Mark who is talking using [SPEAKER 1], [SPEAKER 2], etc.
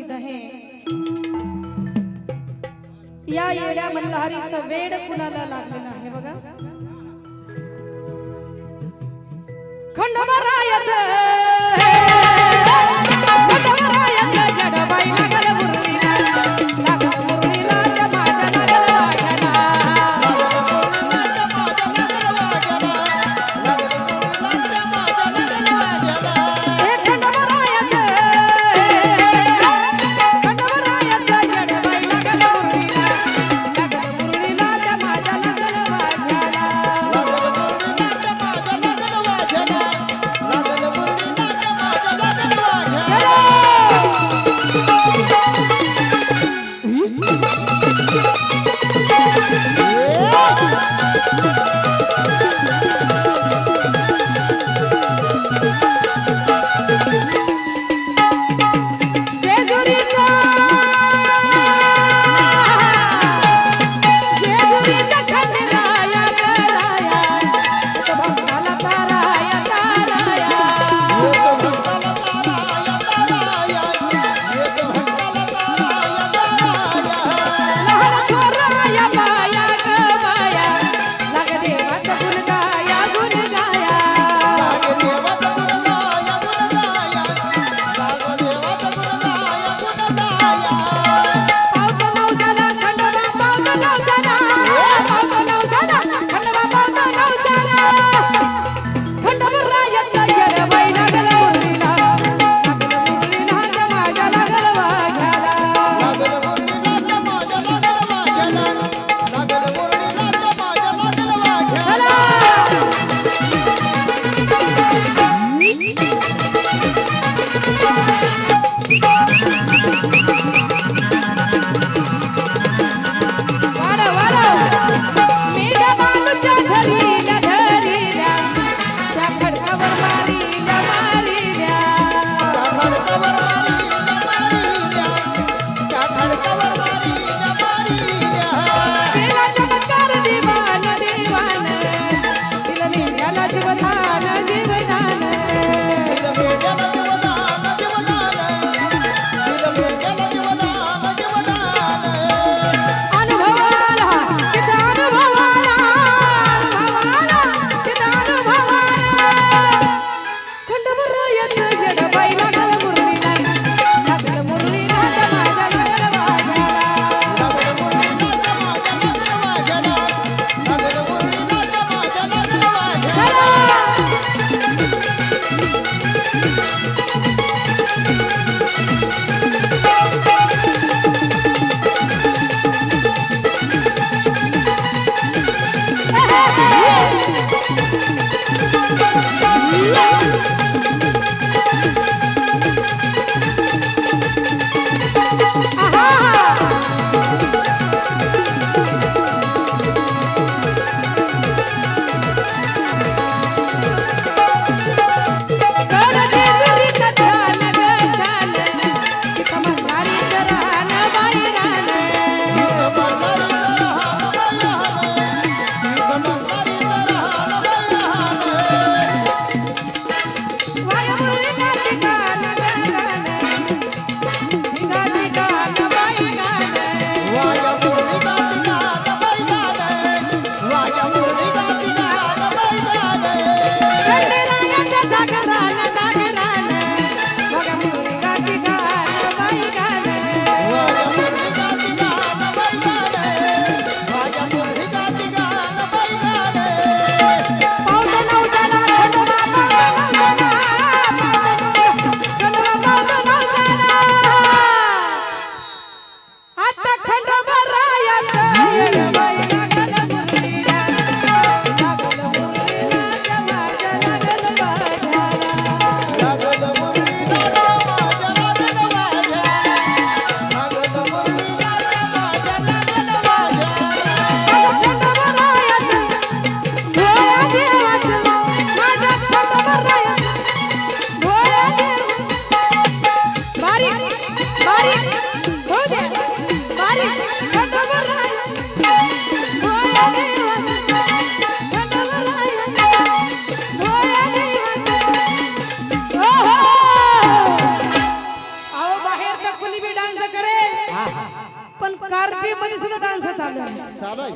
[SPEAKER 1] प्रसिद्ध आहे या येड्या मल्लहारीच वेड कुणाला लागलेला आहे बघा? खंडोबा যায় पण कारखे मध्ये सुद्धा डान्स चालू आहे.
[SPEAKER 2] चालू आहे.